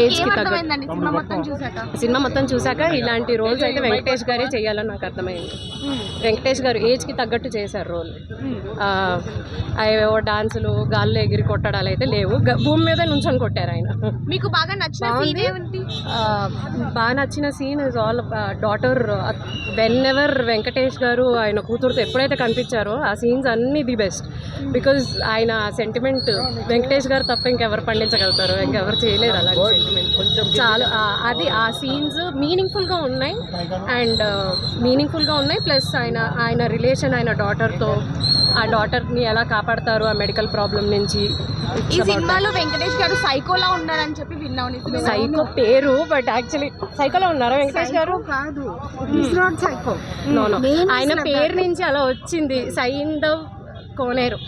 ఏజ్కి తగ్గట్టు. ఏమర్థమైందండి సినిమా మొత్తం చూసాక సినిమా మొత్తం చూసాక ఇలాంటి రోల్స్ అయితే వెంకటేష్ గారే చేయాలని నాకు అర్థమైంది. వెంకటేష్ గారు ఏజ్కి తగ్గట్టు చేశారు రోల్. అవేవో డాన్సులు గాల్లో ఎగిరి కొట్టడాలు అయితే లేవు. భూమి మీద నుంచొని కొట్టారు ఆయన. మీకు బాగా నచ్చిన బాగా నచ్చిన scene is all daughter whenever Venkatesh గారు ఆయన కూతురుతో ఎప్పుడైతే కనిపించారో ఆ సీన్స్ అన్నీ ది బెస్ట్. బికాజ్ ఆయన సెంటిమెంట్ వెంకటేష్ గారు తప్ప ఇంకెవరు పండించగలుగుతారు ఇంకెవరు చేయలేరు అలాంటి సెంటిమెంట్ చాలా అది ఆ సీన్స్ మీనింగ్ఫుల్గా ఉన్నాయి. అండ్ మీనింగ్ఫుల్గా ఉన్నాయి. ప్లస్ ఆయన ఆయన రిలేషన్ ఆయన డాటర్తో ఆ డాటర్ని ఎలా కాపాడతారు ఆ మెడికల్ ప్రాబ్లం నుంచి. ఈ సినిమాలో వెంకటేష్ గారు సైకోలా ఉన్నారని చెప్పి విన్నాను? సైకో పేరు బట్ యాక్చువల్లీ సైకోలో ఉన్నారా వెంకటేష్ గారు? కాదు. It's not psycho. No no ఆయన పేరు నుంచి అలా వచ్చింది. సైందవ్ కోనేరు.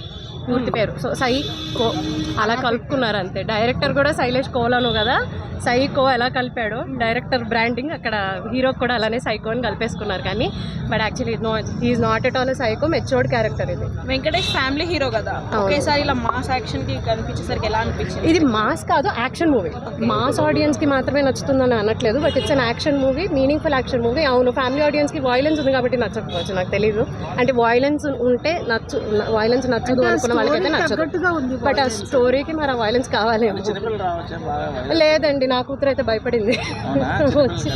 పూర్తి పేరు. సో సై కో అలా కలుపుకున్నారు అంతే డైరెక్టర్ కూడా శైలేష్ కోలను కదా? సైకో ఎలా కలిపాడో డైరెక్టర్ బ్రాండింగ్ అక్కడ హీరో కూడా అలానే సైకో అని కలిపేసుకున్నారు కానీ but actually no is not at all psycho matured character ఇది. వెంకటేష్ ఫ్యామిలీ హీరో కదా? ఒకేసారి ఇలా మాస్ యాక్షన్కి కనిపించేసరికి ఎలా అనిపించింది? ఇది మాస్ కాదు యాక్షన్ మూవీ మాస్ ఆడియన్స్కి మాత్రమే నచ్చుతుందని అనట్లేదు but it's an action movie meaningful action movie అవును ఫ్యామిలీ ఆడియన్స్కి వాయిలెన్స్ ఉంది కాబట్టి నచ్చకపోవచ్చు నాకు తెలియదు అంటే వాయిలెన్స్ ఉంటే నచ్చు వాయిలెన్స్ నచ్చదు అనుకున్న వాళ్ళకైతే నచ్చదు. బట్ ఆ స్టోరీకి మరి ఆ వైలెన్స్ కావాలేమో. లేదండి నా కూతురు అయితే భయపడింది. వచ్చి.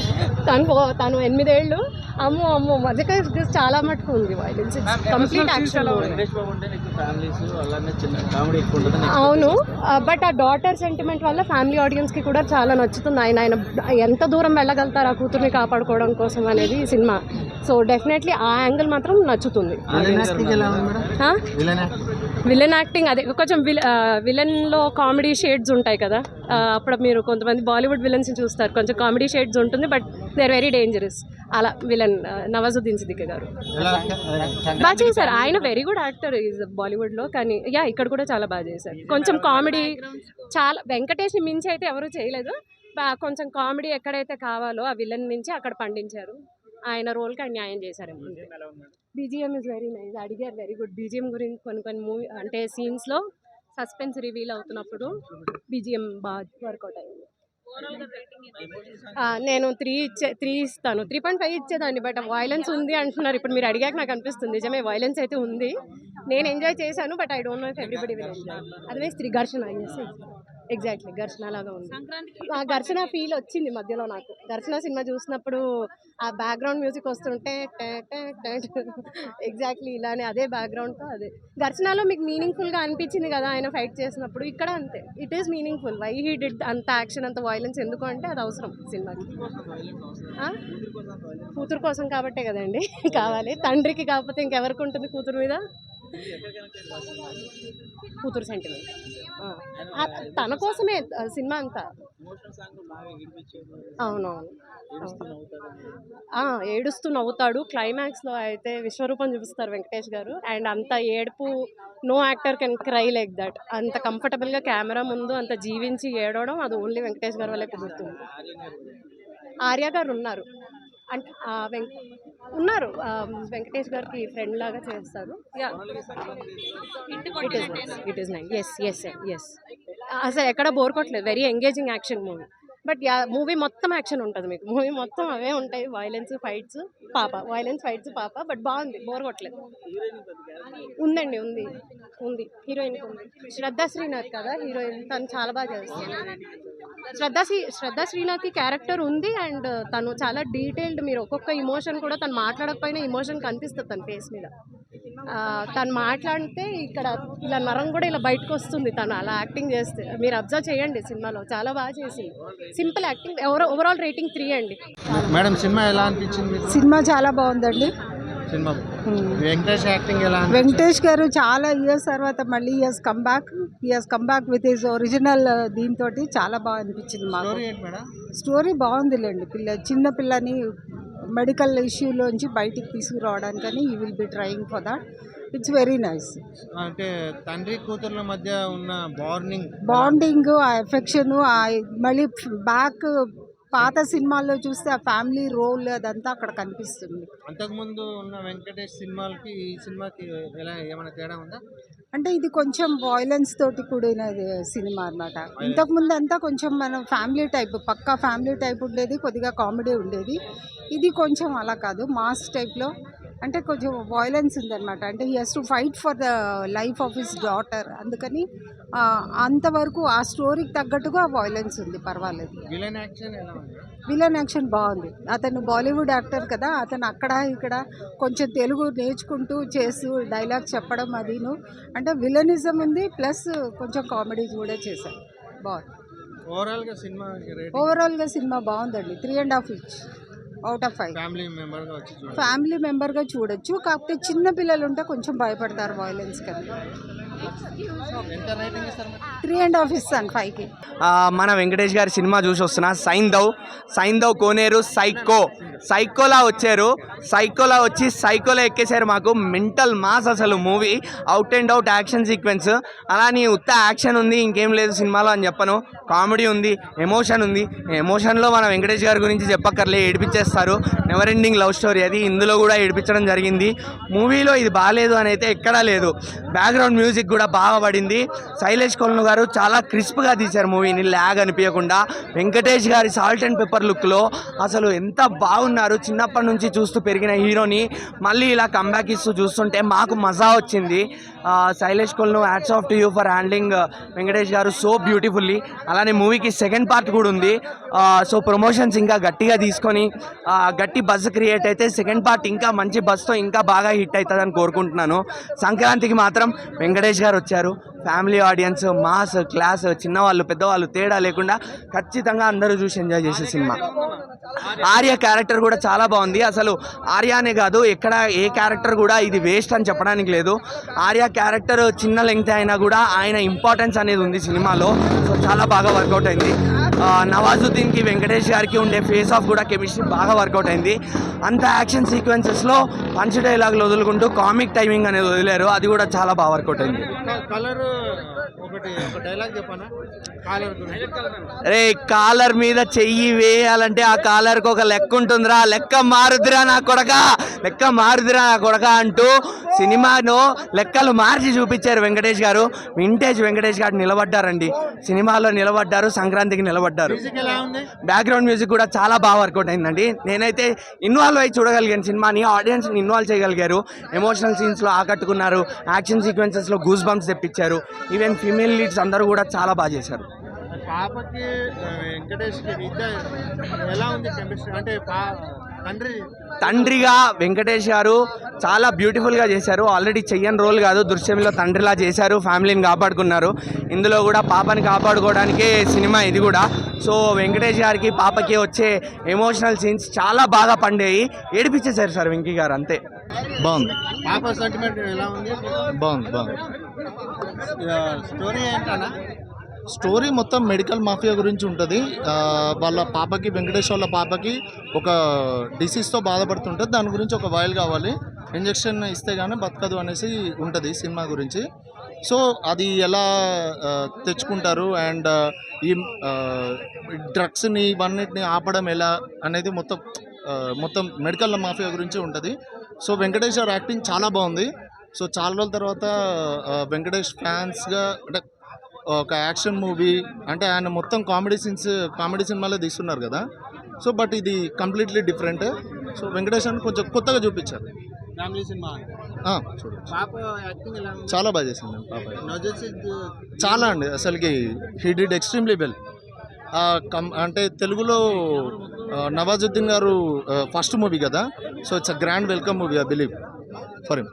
తను పో- తను ఎనిమిదేళ్ళు. అమ్మో అమ్మో మధ్యక చాలా మటుకు ఉంది వైలెన్స్ కంప్లీట్ యాక్షన్ అవును. బట్ ఆ డాటర్ సెంటిమెంట్ వల్ల ఫ్యామిలీ ఆడియన్స్కి కూడా చాలా నచ్చుతుంది. ఆయన ఆయన ఎంత దూరం వెళ్ళగలుగుతారు ఆ కూతుర్ని కాపాడుకోవడం కోసం అనేది ఈ సినిమా. సో డెఫినెట్లీ ఆ యాంగిల్ మాత్రం నచ్చుతుంది? విలన్ యాక్టింగ్ అదే కొంచెం విల విలన్లో కామెడీ షేడ్స్ ఉంటాయి కదా. అప్పుడు మీరు కొంతమంది బాలీవుడ్ విలన్స్ చూస్తారు. కొంచెం కామెడీ షేడ్స్ ఉంటుంది but they are very dangerous. అలా విలన్ నవాజుద్దీన్ సిద్దికి గారు. బాగా చేశారు. ఆయన వెరీ గుడ్ యాక్టర్ ఈజ్ బాలీవుడ్లో కానీ యా ఇక్కడ కూడా చాలా బాగా చేశారు. కొంచెం కామెడీ చాలా వెంకటేష్ని మించి అయితే ఎవరు చేయలేదు. కొంచెం కామెడీ ఎక్కడైతే కావాలో ఆ విలన్ నుంచి అక్కడ పండించారు. ఆయన రోల్కి ఆయన న్యాయం చేశారు బీజిఎం ఇస్ వెరీ నైస్ అడిగారు వెరీ గుడ్ బీజిఎం గురించి కొన్ని కొన్ని మూవీ అంటే సీన్స్లో సస్పెన్స్ రివీల్ అవుతున్నప్పుడు బీజిఎం బాగా వర్కౌట్ అయింది. నేను త్రీ ఇచ్చే త్రీ ఇస్తాను. త్రీ పాయింట్ ఫైవ్ ఇచ్చేదాన్ని బట్ వైలెన్స్ ఉంది అంటున్నారు. ఇప్పుడు మీరు అడిగాక నాకు అనిపిస్తుంది. నిజమే వైలెన్స్ అయితే ఉంది. నేను ఎంజాయ్ చేశాను but I don't know if everybody will enjoy అదే త్రీ ఘర్షణ ఎగ్జాక్ట్లీ ఘర్షణ లాగా ఉంది ఆ ఘర్షణ ఫీల్ వచ్చింది మధ్యలో నాకు. ఘర్షణ సినిమా చూసినప్పుడు ఆ బ్యాక్గ్రౌండ్ మ్యూజిక్ వస్తుంటే ఎగ్జాక్ట్లీ ఇలానే అదే బ్యాక్గ్రౌండ్తో అదే. ఘర్షణలో మీకు మీనింగ్ఫుల్గా అనిపించింది కదా ఆయన ఫైట్ చేసినప్పుడు? ఇక్కడ అంతే. It is meaningful why he did అంత యాక్షన్ అంత వైలెన్స్ ఎందుకు అంటే అది అవసరం సినిమాకి? కూతురు కోసం కాబట్టే కదండి. కావాలి. తండ్రికి కాకపోతే ఇంకెవరికి ఉంటుంది కూతురు మీద? కూతురు సెంటిమెంట్ తన కోసమే సినిమా అంతా. అవునవును. ఏడుస్తూ నవ్వుతాడు. క్లైమాక్స్లో అయితే విశ్వరూపం చూపిస్తారు వెంకటేష్ గారు. అండ్ అంత ఏడుపు no actor can cry like that. అంత కంఫర్టబుల్గా కెమెరా ముందు అంత జీవించి ఏడవడం అది ఓన్లీ వెంకటేష్ గారు వల్లే కుదురుతుంది. ఆర్య గారు ఉన్నారు. అంటే వెంక ఉన్నారు. వెంకటేష్ గారికి ఫ్రెండ్ లాగా చేస్తారు yeah it is nine yes yes yes అసలు ఎక్కడ బోర్ కొట్టలేదు. Very engaging action movie but yeah movie మొత్తం యాక్షన్ ఉంటుంది మీకు. మూవీ మొత్తం అవే ఉంటాయి. వైలెన్స్ ఫైట్స్ పాప. వైలెన్స్ ఫైట్స్ పాప. బట్ బాగుంది. బోర్ కొట్టలేదు. ఉందండి ఉంది. ఉంది. హీరోయిన్ ఉంది. శ్రద్ధా శ్రీనాథ్ కదా? హీరోయిన్ తను చాలా బాగా చేస్తుంది శ్రద్ధా శ్రీ శ్రద్ధా శ్రీనాథ్కి క్యారెక్టర్ ఉంది అండ్ తను చాలా డీటెయిల్డ్ మీరు ఒక్కొక్క ఇమోషన్ కూడా తను మాట్లాడకపోయినా ఇమోషన్ కనిపిస్తుంది తన ఫేస్ మీద. తను మాట్లాడితే ఇక్కడ ఇలా నరం కూడా ఇలా బయటకు వస్తుంది తను అలా యాక్టింగ్ చేస్తే. మీరు అబ్జర్వ్ చేయండి సినిమాలో చాలా బాగా చేసింది simple acting over overall rating three అండి. మేడం సినిమా ఎలా అనిపించింది? మీకు? సినిమా చాలా బాగుందండి. సినిమా. వెంకటేష్ యాక్టింగ్ ఎలా? వెంకటేష్ గారు చాలా ఇయర్స్ తర్వాత మళ్ళీ years come back years come back with his original దీంతో చాలా బాగా అనిపించింది మాకు. స్టోరీ బాగుందిలేండి. పిల్ల చిన్న పిల్లని మెడికల్ ఇష్యూలోంచి బయటికి తీసుకురావడానికని ఈ will be trying for that it's very nice అంటే తండ్రి కూతుర్ల మధ్య ఉన్న బాండింగ్ బాండింగ్ ఆ ఎఫెక్షన్ మళ్ళీ బ్యాక్ పాత సినిమాల్లో చూస్తే ఆ ఫ్యామిలీ రోల్ అదంతా అక్కడ కనిపిస్తుంది. అంతకుముందు ఉన్న వెంకటేష్ సినిమాలకి ఈ సినిమాకి ఎలా ఏమైనా తేడా ఉందా? అంటే ఇది కొంచెం వాయిలెన్స్ తోటి కూడిన సినిమా అన్నమాట. ఇంతకుముందు అంతా కొంచెం మనం ఫ్యామిలీ టైప్ పక్కా ఫ్యామిలీ టైప్ ఉండేది కొద్దిగా కామెడీ ఉండేది. ఇది కొంచెం అలా కాదు మాస్ టైప్లో అంటే కొంచెం వాయిలెన్స్ ఉందన్నమాట. అంటే he has to fight for the life of his daughter అందుకని అంతవరకు ఆ స్టోరీకి తగ్గట్టుగా వాయిలెన్స్ ఉంది. పర్వాలేదు. విలన్ యాక్షన్ బాగుంది. అతను బాలీవుడ్ యాక్టర్ కదా అతను అక్కడ ఇక్కడ కొంచెం తెలుగు నేర్చుకుంటూ చేస్తూ డైలాగ్ చెప్పడం అదిను. అంటే విలనిజం ఉంది ప్లస్ కొంచెం కామెడీ కూడా చేశారు బాగుంది. ఓవరాల్గా సినిమా ఓవరాల్గా సినిమా బాగుందండి. Three and half inch out of five family మెంబర్గా వచ్చి చూడండి. ఫ్యామిలీ మెంబర్గా చూడొచ్చు. కాకపోతే చిన్న పిల్లలు ఉంటే కొంచెం భయపడతారు వాయిలెన్స్ కదా? త్రీ అండ్ హాఫ్ ఇస్తాను ఫైవ్కి ఆ, మన వెంకటేష్ గారి సినిమా చూసి వస్తున్నా. సైందవ్ సైందవ్ కోనేరు సైకో. సైకోలా వచ్చారు. సైకోలా వచ్చి సైకోలా ఎక్కేశారు మాకు. మెంటల్ మాస్ అసలు movie. Out and out action sequence. అలానే ఉత్త యాక్షన్ ఉంది ఇంకేం లేదు సినిమాలో అని చెప్పను. కామెడీ ఉంది ఎమోషన్ ఉంది. ఎమోషన్లో మన వెంకటేష్ గారి గురించి చెప్పక్కర్లే ఏడిపించేస్తారు. నెవర్ ఎండింగ్ లవ్ స్టోరీ అది. ఇందులో కూడా ఏడిపించడం జరిగింది. మూవీలో ఇది బాగాలేదు అని అయితే ఎక్కడా లేదు. బ్యాక్గ్రౌండ్ మ్యూజిక్ కూడా బాగా పడింది. శైలేష్ కొలను గారు చాలా క్రిస్ప్గా తీశారు మూవీని. ల్యాగ్ అనిపించకుండా వెంకటేష్ గారి సాల్ట్ అండ్ పెప్పర్ లుక్లో అసలు ఎంత బాగుంది ఉన్నారు. చిన్నప్పటి నుంచి చూస్తూ పెరిగిన హీరోని మళ్ళీ ఇలా కంబ్యాక్ ఇస్తూ చూస్తుంటే మాకు మజా వచ్చింది. Sailesh Kolanu hats off to you for handling Venkatesh గారు సో బ్యూటిఫుల్లీ అలానే మూవీకి సెకండ్ పార్ట్ కూడా ఉంది. సో ప్రమోషన్స్ ఇంకా గట్టిగా తీసుకొని గట్టి బజ్ క్రియేట్ అయితే సెకండ్ పార్ట్ ఇంకా మంచి బస్తో ఇంకా బాగా హిట్ అవుతుందని కోరుకుంటున్నాను. సంక్రాంతికి మాత్రం వెంకటేష్ గారు వచ్చారు. ఫ్యామిలీ ఆడియన్స్ మాస్ క్లాస్ చిన్నవాళ్ళు పెద్దవాళ్ళు తేడా లేకుండా ఖచ్చితంగా అందరూ చూసి ఎంజాయ్ చేసే సినిమా. ఆర్య క్యారెక్టర్ కూడా చాలా బాగుంది. అసలు ఆర్యానే కాదు ఎక్కడ ఏ క్యారెక్టర్ కూడా ఇది వేస్ట్ అని చెప్పడానికి లేదు. ఆర్య క్యారెక్టర్ చిన్న లెంగ్త్ అయినా కూడా ఆయన ఇంపార్టెన్స్ అనేది ఉంది సినిమాలో. సో చాలా బాగా వర్కౌట్ అయింది. నవాజుద్దీన్కి వెంకటేష్ గారికి ఉండే ఫేస్ ఆఫ్ కూడా కెమిస్ట్రీ బాగా వర్కౌట్ అయింది. అంత యాక్షన్ సీక్వెన్సెస్లో పంచ్ డైలాగులు వదులుకుంటూ కామిక్ టైమింగ్ అనేది వదిలేరు. అది కూడా చాలా బాగా వర్కౌట్ అయింది. కలర్ ఒకటి ఒక డైలాగ్ చెప్పనా? కాలర్ గురించి. రే కాలర్ మీద చెయ్యి వేయాలంటే ఆ కాలర్కి ఒక లెక్క ఉంటుందిరా. లెక్క మారుద్దిరా నా కొడక. లెక్క మారుద్దిరా నా కొడక అంటూ సినిమాను లెక్కలు మార్చి చూపించారు వెంకటేష్ గారు. వింటేజ్ వెంకటేష్ గారు నిలబడ్డారండి. సినిమాలో నిలబడ్డారు. సంక్రాంతికి నిలబడ్డారు. ఉంది? బ్యాక్గ్రౌండ్ మ్యూజిక్ కూడా చాలా బాగా వర్కౌట్ అయిందండి. నేనైతే ఇన్వాల్వ్ అయ్యి చూడగలిగాను సినిమాని. ఆడియన్స్ని ఇన్వాల్వ్ చేయగలిగారు. ఎమోషనల్ సీన్స్లో ఆకట్టుకున్నారు. యాక్షన్ సీక్వెన్సెస్లో గూస్ బంప్స్ తెప్పించారు. ఈవెన్ ఫీమేల్ లీడ్స్ అందరూ కూడా చాలా బాగా చేశారు. పాపకి వెంకటేష్కి ఇద్దరు ఎలా ఉంది అంటే తండ్రిగా వెంకటేష్ గారు చాలా బ్యూటిఫుల్గా చేశారు. ఆల్రెడీ చెయ్యని రోల్ కాదు దృశ్యంలో తండ్రిలా చేశారు ఫ్యామిలీని కాపాడుకున్నారు. ఇందులో కూడా పాపని కాపాడుకోవడానికే సినిమా ఇది కూడా. సో వెంకటేష్ గారికి పాపకి వచ్చే ఎమోషనల్ సీన్స్ చాలా బాగా పండేవి ఏడిపించేశారు సార్ వెంకీ గారు అంతే. బాగుంది. పాప సెంటిమెంట్ ఎలా ఉంది? బాగుంది బాగుంది. స్టోరీ ఏంటన్నా? స్టోరీ మొత్తం మెడికల్ మాఫియా గురించి ఉంటుంది. వాళ్ళ పాపకి వెంకటేష్ వాళ్ళ పాపకి ఒక డిసీజ్తో బాధపడుతుంటుంది. దాని గురించి ఒక వాయిల్ కావాలి. ఇంజెక్షన్ ఇస్తే కానీ బతకదు అనేసి ఉంటుంది సినిమా గురించి. సో అది ఎలా తెచ్చుకుంటారు? అండ్ ఈ డ్రగ్స్ని ఇవన్నిటిని ఆపడం ఎలా అనేది మొత్తం మొత్తం మెడికల్ మాఫియా గురించి ఉంటుంది. సో వెంకటేశ్వర్ యాక్టింగ్ చాలా బాగుంది. సో చాలా రోజుల తర్వాత వెంకటేష్ ఫ్యాన్స్గా అంటే ఒక యాక్షన్ మూవీ అంటే ఆయన మొత్తం కామెడీ సీన్స్ కామెడీ సినిమాలే తీస్తున్నారు కదా. సో బట్ ఇది కంప్లీట్లీ డిఫరెంట్. సో వెంకటేష్ అని కొంచెం కొత్తగా చూపించారు. ఫ్యామిలీ సినిమా. ఆ, చూడొచ్చు పాప యాక్టింగ్ ఎలా ఉంది? చాలా బాగా చేసింది పాప. చాలా అండి. అసలుకి he did extremely well come అంటే తెలుగులో నవాజుద్దీన్ గారు ఫస్ట్ మూవీ కదా. So it's a grand welcome movie I believe for him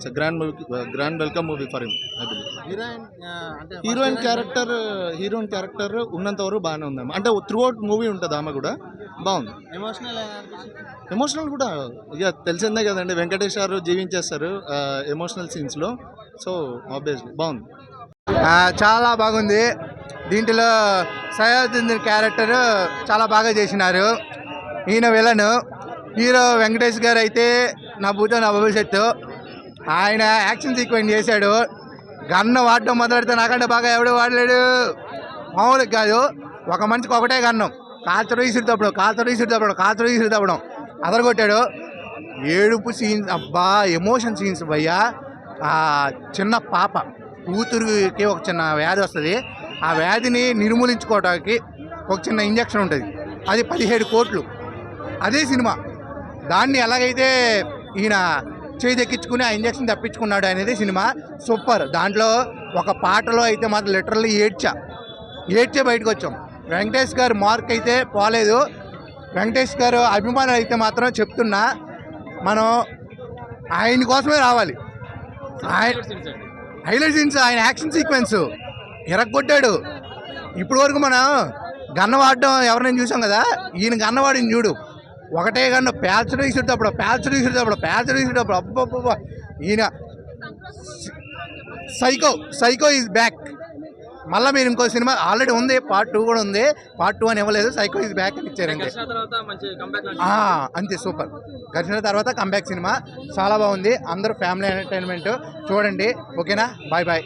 it's grand movie grand welcome movie for him heroine అంటే హీరోయిన్ క్యారెక్టర్ హీరోయిన్ క్యారెక్టర్ ఉన్నంత వరకు బాగానే ఉంది ఆమె. అంటే త్రూ అవుట్ మూవీ ఉంటుంది ఆమె కూడా. బాగుంది. ఎమోషనల్ కూడా ఇక తెలిసిందే కదండి వెంకటేష్ గారు జీవించేస్తారు ఎమోషనల్ సీన్స్లో సో ఆబ్వియస్లీ బాగుంది. చాలా బాగుంది. దీంట్లో సయాదుద్దీన్ క్యారెక్టర్ చాలా బాగా చేసినారు. ఈయన విలను హీరో వెంకటేష్ గారు అయితే నా భూతో నా భవిష్యత్తు. ఆయన యాక్షన్ సీక్వెన్స్ చేశాడు. గన్ను వాడటం మొదలెడితే నాకంటే బాగా ఎవడు వాడలేడు? మామూలుగా కాదు. ఒక మనిషికి ఒకటే గన్నం. కాల్చడం ఇసురుతప్పడం కాల్చడం ఇసురుతప్పడం కాల్చడం ఇసురుతప్పడం. అదరగొట్టాడు. ఏడుపు సీన్స్ అబ్బా ఎమోషన్ సీన్స్ భయ్యా. ఆ చిన్న పాప కూతురుకి ఒక చిన్న వ్యాధి వస్తుంది. ఆ వ్యాధిని నిర్మూలించుకోవడానికి ఒక చిన్న ఇంజక్షన్ ఉంటుంది. అది పదిహేడు కోట్లు. అదే సినిమా. దాన్ని ఎలాగైతే ఈయన చేదెక్కించుకుని ఆ ఇంజక్షన్ తప్పించుకున్నాడు అనేది సినిమా సూపర్. దాంట్లో ఒక పాటలో అయితే మాత్రం లిటరల్లీ ఏడ్చా. ఏడ్చే బయటకు వచ్చాం వెంకటేష్ గారు మార్క్ అయితే పోలేదు. వెంకటేష్ గారు అభిమానులు అయితే మాత్రం చెప్తున్నా మనం ఆయన కోసమే రావాలి. ఆయన హైలైట్ సీన్స్ ఆయన యాక్షన్ సీక్వెన్స్. ఎరగొట్టాడు. ఇప్పుడు వరకు మనం గన్న వాడడం ఎవరినైనా చూసాం కదా? ఈయన గన్నవాడిని చూడు. ఒకటే గన్న పేల్చడం ఇసుడప్పుడు పేల్చడం ఇసుడప్పుడు పేల్చడం ఇసుడప్పుడు అబ్బబ్బబ్బ. ఈయన సైకో సైకో ఈజ్ బ్యాక్. మళ్ళీ మీరు ఇంకో సినిమా ఆల్రెడీ ఉంది పార్ట్ టూ కూడా ఉంది. పార్ట్ టూ అని ఇవ్వలేదు సైకో ఈజ్ బ్యాక్ అని ఇచ్చారు అంతే సూపర్. ఘర్షణ తర్వాత కంబ్యాక్ సినిమా. చాలా బాగుంది. అందరూ ఫ్యామిలీ ఎంటర్టైన్మెంట్ చూడండి. ఓకేనా? Bye bye